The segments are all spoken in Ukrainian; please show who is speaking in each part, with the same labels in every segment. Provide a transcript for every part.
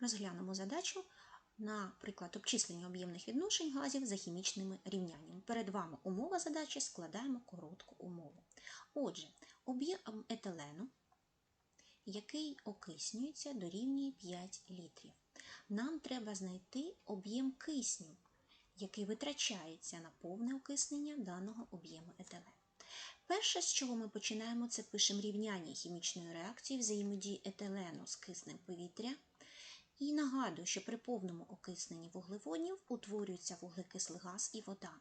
Speaker 1: Розглянемо задачу на приклад обчислення об'ємних відношень газів за хімічними рівняннями. Перед вами умова задачі, складаємо коротку умову. Отже, об'єм етилену, який окиснюється, дорівнює 5 літрів. Нам треба знайти об'єм кисню, який витрачається на повне окиснення даного об'єму етилену. Перше, з чого ми починаємо, це пишемо рівняння хімічної реакції взаємодії етилену з киснем повітря. І нагадую, що при повному окисненні вуглеводнів утворюється вуглекислий газ і вода.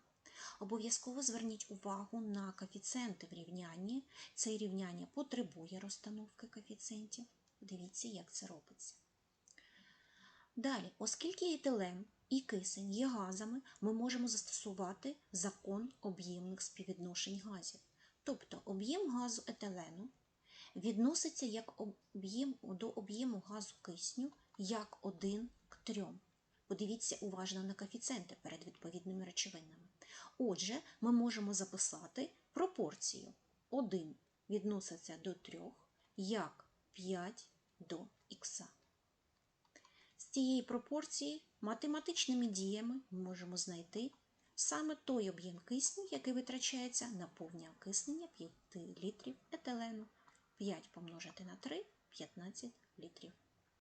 Speaker 1: Обов'язково зверніть увагу на коефіцієнти в рівнянні. Це рівняння потребує розстановки коефіцієнтів. Дивіться, як це робиться. Далі, оскільки етилен і кисень є газами, ми можемо застосувати закон об'ємних співвідношень газів. Тобто об'єм газу етилену відноситься як об'єм до об'єму газу кисню як 1 к 3. Подивіться уважно на коефіцієнти перед відповідними речовинами. Отже, ми можемо записати пропорцію 1 відноситься до 3, як 5 до х. З цієї пропорції математичними діями ми можемо знайти саме той об'єм кисню, який витрачається на повне окиснення 5 літрів етилену. 5 помножити на 3 15 літрів